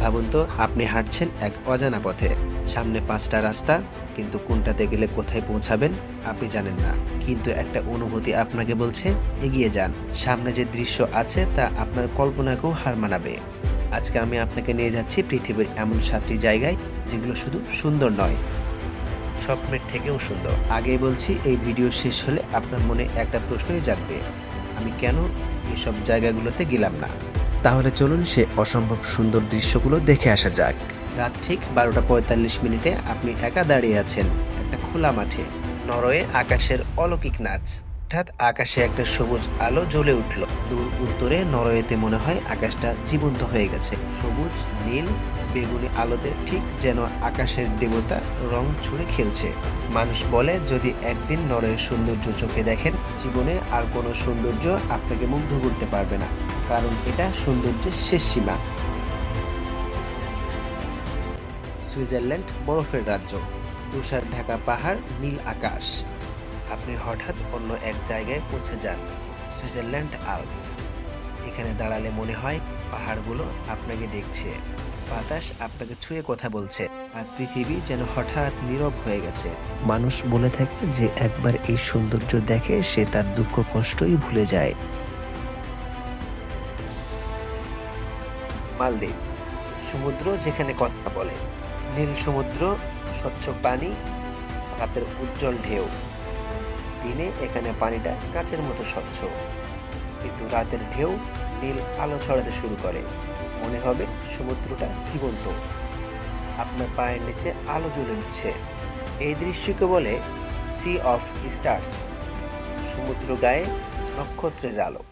ভাবুন তো, আপনি হাঁটছেন এক অজানা পথে। সামনে পাঁচটা রাস্তা, কিন্তু কোনটাতে গেলে কোথায় পৌঁছাবেন আপনি জানেন না। কিন্তু একটা অনুভূতি আপনাকে বলছে, এগিয়ে যান। সামনে যে দৃশ্য আছে, তা আপনার কল্পনাকেও হার মানাবে। আজকে আমি আপনাকে নিয়ে যাচ্ছি পৃথিবীর এমন সাতটি জায়গায়, যেগুলো শুধু সুন্দর নয়, স্বপ্নের থেকেও সুন্দর। আগেই বলছি, এই ভিডিও শেষ হলে আপনার মনে একটা প্রশ্নই জাগবে, আমি কেন এইসব জায়গাগুলোতে গেলাম না? তাহলে চলুন সে অসম্ভব সুন্দর দৃশ্যগুলো দেখে আসা যাক। রাত ঠিক বারোটা পঁয়তাল্লিশ মিনিটে আপনি একা দাঁড়িয়ে আছেন একটা খোলা মাঠে, নরওয়ে আকাশের অলৌকিক নাচ। হঠাৎ আকাশে একটা সবুজ আলো জ্বলে উঠল। দূর উত্তরে নরওয়েতে মনে হয় আকাশটা জীবন্ত হয়ে গেছে। সবুজ, নীল, বেগুনি আলোতে ঠিক যেন আকাশের দেবতা রং ছুঁড়ে খেলছে। মানুষ বলে, যদি একদিন নরওয়ের সৌন্দর্য চোখে দেখেন, জীবনে আর কোনো সৌন্দর্য আপনাকে মুগ্ধ করতে পারবে না। কারণ এটা সৌন্দর্যের শেষ সীমা। সুইজারল্যান্ড বরফের রাজ্য। তুষার ঢাকা পাহাড়, নীল আকাশ। আপনি হঠাৎ অন্য এক জায়গায় পৌঁছে যান সুইজারল্যান্ড আলপস। এখানে দাঁড়ালে মনে হয় পাহাড়গুলো আপনাকে দেখছে বাতাস আপনাকে ছুঁয়ে কথা বলছে আর পৃথিবী যেন হঠাৎ নীরব হয়ে গেছে। মানুষ বলে থাকে যে একবার এই সৌন্দর্য দেখে সে তার দুঃখ কষ্টই ভুলে যায়। মালদ্বীপ সমুদ্র যেখানে কথা বলে নীল সমুদ্র স্বচ্ছ পানি রাতের উজ্জ্বল ঢেউ। দিনে এখানে পানিটা কাচের মতো স্বচ্ছ। কিন্তু রাতের ঢেউ নীল আলো ছড়াতে শুরু করে। মনে হবে সমুদ্রটা জীবন্ত। আপনার পায়ের নিচে আলো জ্বলে উঠছে। এই দৃশ্যকে বলে সি অফ স্টার্স সমুদ্র গায়ে নক্ষত্রের আলো।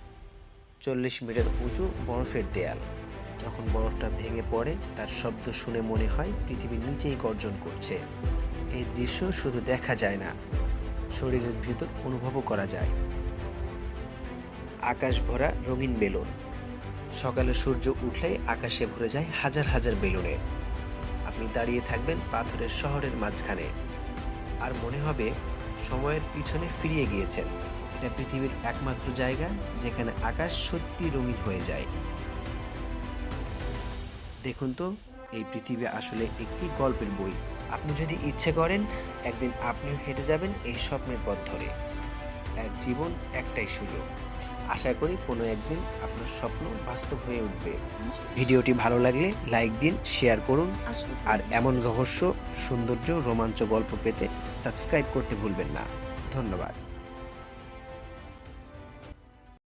চল্লিশ মিটার উঁচু বরফের দেয়াল। যখন বরফটা ভেঙে পড়ে, তার শব্দ শুনে মনে হয় পৃথিবীর নিচেই গর্জন করছে। এই দৃশ্য শুধু দেখা যায় না। শরীরের ভিতর অনুভবও করা যায়। আকাশ ভরা রঙিন বেলুন। সকালে সূর্য উঠলেই আকাশে ভরে যায় হাজার হাজার বেলুনে। আপনি দাঁড়িয়ে থাকবেন পাথরের শহরের মাঝখানে। আর মনে হবে সময়ের পিছনে ফিরিয়ে গিয়েছেন। এটা পৃথিবীর একমাত্র জায়গা যেখানে আকাশ সত্যি রঙিন হয়ে যায়। দেখুন তো, এই পৃথিবী আসলে একটি গল্পের বই। আপনি যদি ইচ্ছে করেন, একদিন আপনিও হেঁটে যাবেন এই স্বপ্নের পথ ধরে। এক জীবন, একটাই সুযোগ। আশা করি কোনো একদিন আপনার স্বপ্ন বাস্তব হয়ে উঠবে। ভিডিওটি ভালো লাগলে লাইক দিন, শেয়ার করুন। আর এমন রহস্য, সৌন্দর্য, রোমাঞ্চ গল্প পেতে সাবস্ক্রাইব করতে ভুলবেন না। ধন্যবাদ।